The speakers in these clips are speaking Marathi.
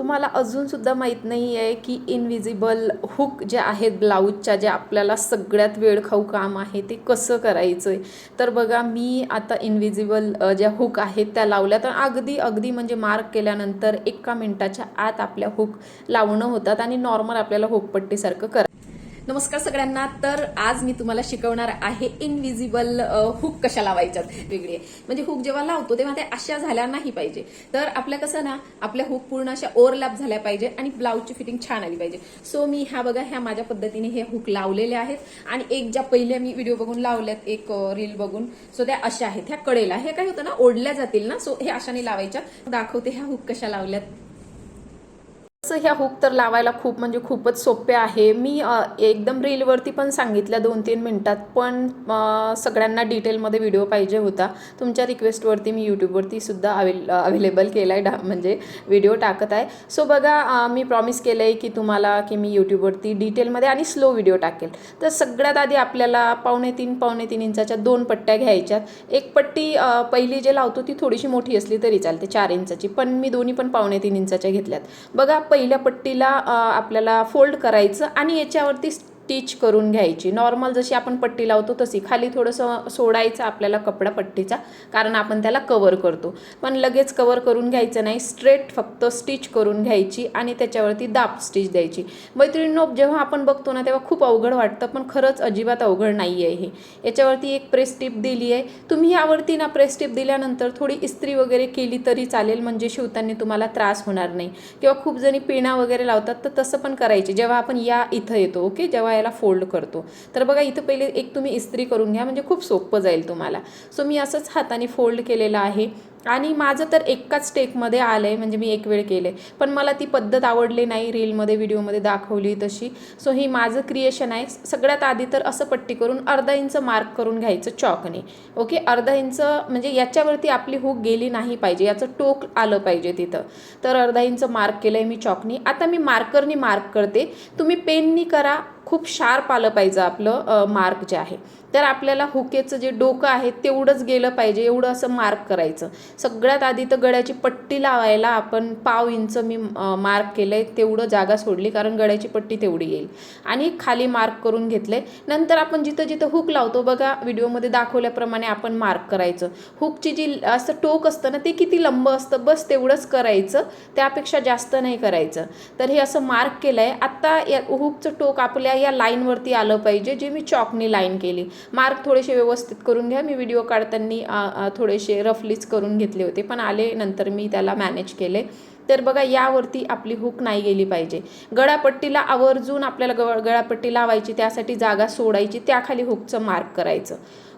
तुम्हाला अजूनसुद्धा माहीत नाही आहे की इनविजिबल हुक जे आहेत ब्लाऊजच्या जे आपल्याला सगळ्यात वेळखाऊ काम आहे ते कसं करायचं आहे तर बघा मी आता इनविजिबल ज्या हुक आहेत त्या लावल्या. तर अगदी अगदी म्हणजे मार्क केल्यानंतर एका मिनटाच्या आत आपल्या हुक लावणं होतात आणि नॉर्मल आपल्याला हुकपट्टीसारखं करा नमस्कार सगळ्यांना. तर आज मी तुम्हाला शिकवणार आहे इनविजिबल हुक कशा लावायच्यात? वेगळी म्हणजे हुक जेव्हा लावतो तेव्हा ते अशा झाल्या नाही पाहिजे. तर आपल्या कसं ना आपल्या हुक पूर्ण अशा ओव्हरलॅप झाल्या पाहिजे आणि ब्लाऊजची फिटिंग छान आली पाहिजे. सो मी ह्या बघा ह्या माझ्या पद्धतीने हे हुक लावलेले आहेत. आणि एक ज्या पहिल्या मी व्हिडिओ बघून लावल्यात एक रील बघून सो त्या अशा आहेत. ह्या कडेला. हे काय होतं ना ओढल्या जातील ना सो हे अशाने लावायच्या. दाखवते ह्या हुक कशा लावल्यात. ह्या हुक तर लावायला खूप म्हणजे खूपच सोपे आहे. मी एकदम रीलवरती पण सांगितल्या दोन तीन मिनटात पण सगळ्यांना डिटेलमध्ये व्हिडिओ पाहिजे होता. तुमच्या रिक्वेस्टवरती मी यूट्यूबवरती सुद्धा अवेल अवेलेबल केला आहे डा म्हणजे व्हिडिओ टाकत आहे. सो बघा मी प्रॉमिस केलं आहे की तुम्हाला की मी यूट्यूबवरती डिटेलमध्ये आणि स्लो व्हिडिओ टाकेल. तर सगळ्यात आधी आपल्याला पावणे तीन पावणे तीन इंचाच्या दोन पट्ट्या घ्यायच्यात. एक पट्टी पहिली जे लावतो ती थोडीशी मोठी असली तरी चालते चार इंचाची. पण मी दोन्ही पण पावणे तीन इंचाच्या घेतल्यात. बघा पहिल्या पट्टीला आपल्याला फोल्ड करायचं आणि याच्यावरती स्टिच करून घ्यायची. नॉर्मल जशी आपण पट्टी लावतो तशी. खाली थोडंसं सोडायचं आपल्याला कपडा पट्टीचा कारण आपण त्याला कवर करतो. पण लगेच कवर करून घ्यायचं नाही. स्ट्रेट फक्त स्टिच करून घ्यायची आणि त्याच्यावरती दाब स्टिच द्यायची. मैत्रिणींनो जेव्हा आपण बघतो ना तेव्हा खूप अवघड वाटतं पण खरंच अजिबात अवघड नाही आहे हे. याच्यावरती एक प्रेस टिप दिली आहे. तुम्ही यावरती ना प्रेस टिप दिल्यानंतर थोडी इस्त्री वगैरे केली तरी चालेल म्हणजे शिवताना तुम्हाला त्रास होणार नाही. किंवा खूप जणी पिणा वगैरे लावतात तर तसं पण करायचे. जेव्हा आपण या इथं येतो ओके? जेव्हा याला फोल्ड करतो. तर बघा इथं पहिले एक तुम्ही इस्त्री करून घ्या म्हणजे खूप सोपं जाईल तुम्हाला. सो मी असंच हाताने फोल्ड केलेलं आहे. आणि माझं तर एकाच स्टेपमध्ये आलं आहे म्हणजे मी एक वेळ केले पण मला ती पद्धत आवडली नाही रीलमध्ये व्हिडिओमध्ये दाखवली तशी. सो ही माझं क्रिएशन आहे. सगळ्यात आधी तर असं पट्टी करून अर्धा इंच मार्क करून घ्यायचं चॉकने ओके? अर्धा इंच म्हणजे याच्यावरती आपली हूक गेली नाही पाहिजे. याचं टोक आलं पाहिजे तिथं. तर अर्धा इंच मार्क केलं आहे मी चॉकनी आता मी मार्करनी मार्क करते. तुम्ही पेननी करा. खूप शार्प आलं पाहिजे आपलं मार्क जे आहे. तर आपल्याला हुकेचं जे डोकं आहे तेवढंच गेलं पाहिजे एवढं असं मार्क करायचं. सगळ्यात आधी तर गळ्याची पट्टी लावायला आपण पाव इंच मी मार्क केलं आहे तेवढं जागा सोडली कारण गळ्याची पट्टी तेवढी येईल. आणि खाली मार्क करून घेतलं आहे नंतर आपण जिथं जिथं हुक लावतो बघा व्हिडिओमध्ये दाखवल्याप्रमाणे आपण मार्क करायचं. हुकची जी असं टोक असतं ना ते किती लंब असतं बस तेवढंच करायचं त्यापेक्षा जास्त नाही करायचं. तर हे असं मार्क केलं आहे आत्ता या हुकचं टोक आपल्या या लाईनवरती आलं पाहिजे जे मी चॉकनी लाईन केली. मार्क थोडेसे व्यवस्थित करून घ्या. मी व्हिडिओ काढताना थोडेसे रफलीच करून घेतले होते पण आले नंतर मी त्याला मॅनेज केले. तर बघा यावरती आपली हुक नाही गेली पाहिजे. गळापट्टीला आवर्जून आपल्याला गळ गळापट्टी लावायची त्यासाठी जागा सोडायची त्याखाली हुकचं मार्क करायचं.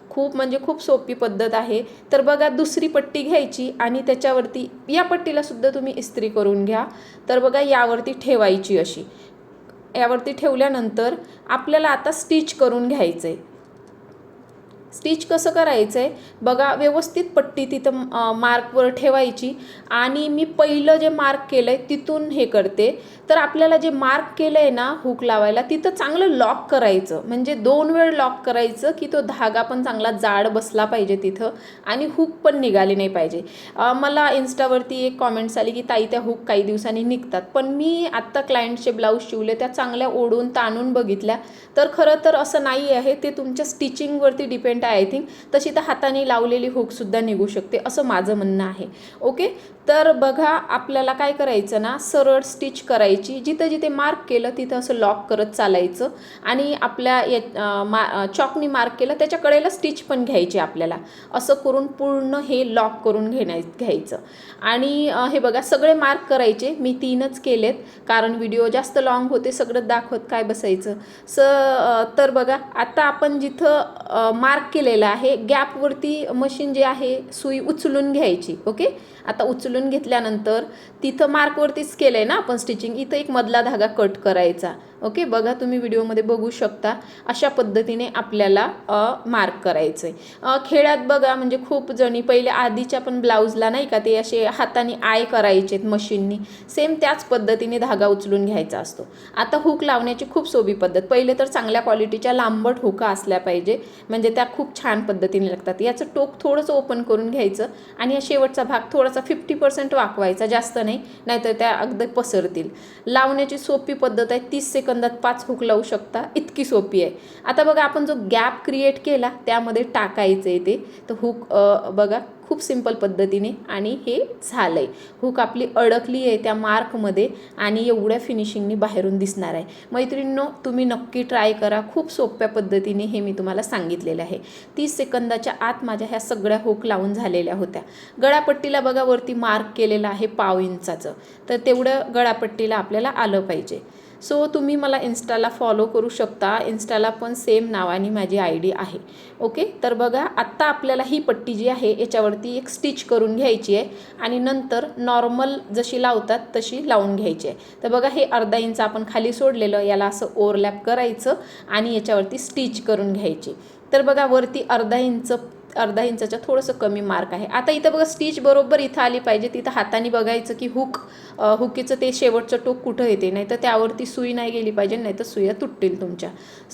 खूप म्हणजे खूप सोपी पद्धत आहे. तर बघा दुसरी पट्टी घ्यायची आणि त्याच्यावरती या पट्टीला सुद्धा तुम्ही इस्त्री करून घ्या. तर बघा यावरती ठेवायची अशी. यावरती ठेवल्यानंतर आपल्याला आता स्टिच करून घ्यायचं आहे स्टिच कसं करायचं आहे बघा व्यवस्थित पट्टी तिथं मार्कवर ठेवायची. आणि मी पहिलं जे मार्क केलं आहे तिथून हे करते. तर आपल्याला जे मार्क केलं आहे ना हुक लावायला तिथं चांगलं लॉक करायचं. म्हणजे दोन वेळ लॉक करायचं की तो धागा पण चांगला जाड बसला पाहिजे तिथं आणि हुक पण निघाली नाही पाहिजे. मला इन्स्टावरती एक कॉमेंट्स आली की ताई त्या हुक काही दिवसांनी निघतात. पण मी आत्ता क्लायंटचे ब्लाऊज शिवले त्या चांगल्या ओढून ताणून बघितल्या. तर खरं तर असं नाही आहे ते तुमच्या स्टिचिंगवरती डिपेंड आहे. आय थिंक तशी तर हाताने लावलेली हुकसुद्धा निघू शकते असं माझं म्हणणं आहे. ओके तर बघा आपल्याला काय करायचं ना सरळ स्टिच करायची. जिथं जिथे मार्क केलं तिथं असं लॉक करत चालायचं. आणि आपल्या या मा चॉकनी मार्क केलं त्याच्या कडेला स्टिच पण घ्यायची आपल्याला. असं करून पूर्ण हे लॉक करून घेण्या घ्यायचं. आणि हे बघा सगळे मार्क करायचे. मी तीनच केलेत. कारण व्हिडिओ जास्त लॉंग होते सगळं दाखवत काय बसायचं. स तर बघा आता आपण जिथं मार्क केलेलं आहे गॅपवरती मशीन जे आहे सुई उचलून घ्यायची. ओके? आता उचलून घेतल्यानंतर तिथं मार्कवरतीच केलं आहे ना आपण स्टिचिंग इथं एक मधला धागा कट करायचा. ओके? बघा तुम्ही व्हिडिओमध्ये बघू शकता अशा पद्धतीने आपल्याला मार्क करायचं आहे खेळात बघा म्हणजे खूप जणी पहिले आधीच्या पण ब्लाऊजला नाही का ते असे हाताने आय करायचे मशीननी. सेम त्याच पद्धतीने धागा उचलून घ्यायचा असतो. आता हुक लावण्याची खूप सोपी पद्धत. पहिले तर चांगल्या क्वालिटीच्या लांबट हुका असल्या पाहिजे. म्हणजे त्या खूप छान पद्धतीने लागतात. याचं टोक थोडंसं ओपन करून घ्यायचं आणि या शेवटचा भाग थोडासा फिफ्टी पर्सेंट वाकवायचा जास्त नाही. नाहीतर त्या अगदी पसरतील. लावण्याची सोपी पद्धत आहे तीस सेकंदात पाच हुक लावू शकता. इतकी सोपी आहे. आता बघा आपण जो गॅप क्रिएट केला त्यामध्ये टाकायचं आहे ते. तर हुक बघा खूप सिंपल पद्धतीने आणि हे झालं आहे हुक आपली अडकली आहे त्या मार्कमध्ये आणि एवढ्या फिनिशिंगनी बाहेरून दिसणार आहे. मैत्रिणींनो तुम्ही नक्की ट्राय करा. खूप सोप्या पद्धतीने हे मी तुम्हाला सांगितलेलं आहे. तीस सेकंदाच्या आत माझ्या ह्या सगळ्या हुक लावून झालेल्या होत्या. गळापट्टीला बघा वरती मार्क केलेलं आहे पाव इंचाचं. तर तेवढं गळापट्टीला आपल्याला आलं पाहिजे. सो तुम्ही मला इन्स्टाला फॉलो करू शकता. इन्स्टाला पण सेम नावाने माझी आय डी आहे. ओके तर बघा आत्ता आपल्याला ही पट्टी जी आहे याच्यावरती एक स्टिच करून घ्यायची आहे आणि नंतर नॉर्मल जशी लावतात तशी लावून घ्यायची आहे. तर बघा हे अर्धा इंच आपण खाली सोडलेलं याला असं ओव्हरलॅप करायचं आणि याच्यावरती स्टिच करून घ्यायची. तर बघा वरती अर्धा इंच अर्धा इंचाच्या थोडंसं कमी मार्क आहे. आता इथं बघा स्टिच बरोबर इथं आली पाहिजे. तिथं हाताने बघायचं की हुक हुकीचं ते शेवटचं टोक कुठं येते? नाही तर त्यावरती सुई नाही गेली पाहिजे नाही तर सुया तुटतील तुमच्या.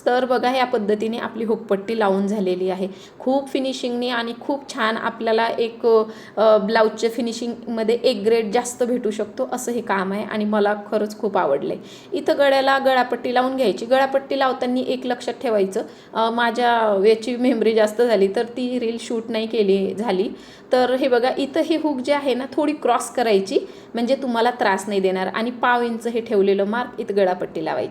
तर बघा ह्या पद्धतीने आपली हुकपट्टी लावून झालेली आहे. खूप फिनिशिंगने आणि खूप छान आपल्याला एक ब्लाऊजच्या फिनिशिंगमध्ये एक ग्रेड जास्त भेटू शकतो असं हे काम आहे आणि मला खरंच खूप आवडलं आहे इथं गळ्याला गळापट्टी लावून घ्यायची. गळापट्टी लावताना एक लक्षात ठेवायचं माझ्या याची मेमरी जास्त झाली तर ती रील शूट नाही केली झाली. तर हे बघा इथं हे हुक जे आहे ना थोडी क्रॉस करायची. म्हणजे तुम्हाला त्रास नाही देणार. आणि पाव इंच हे ठेवलेलं मार्क इथं गळापट्टी लावायची.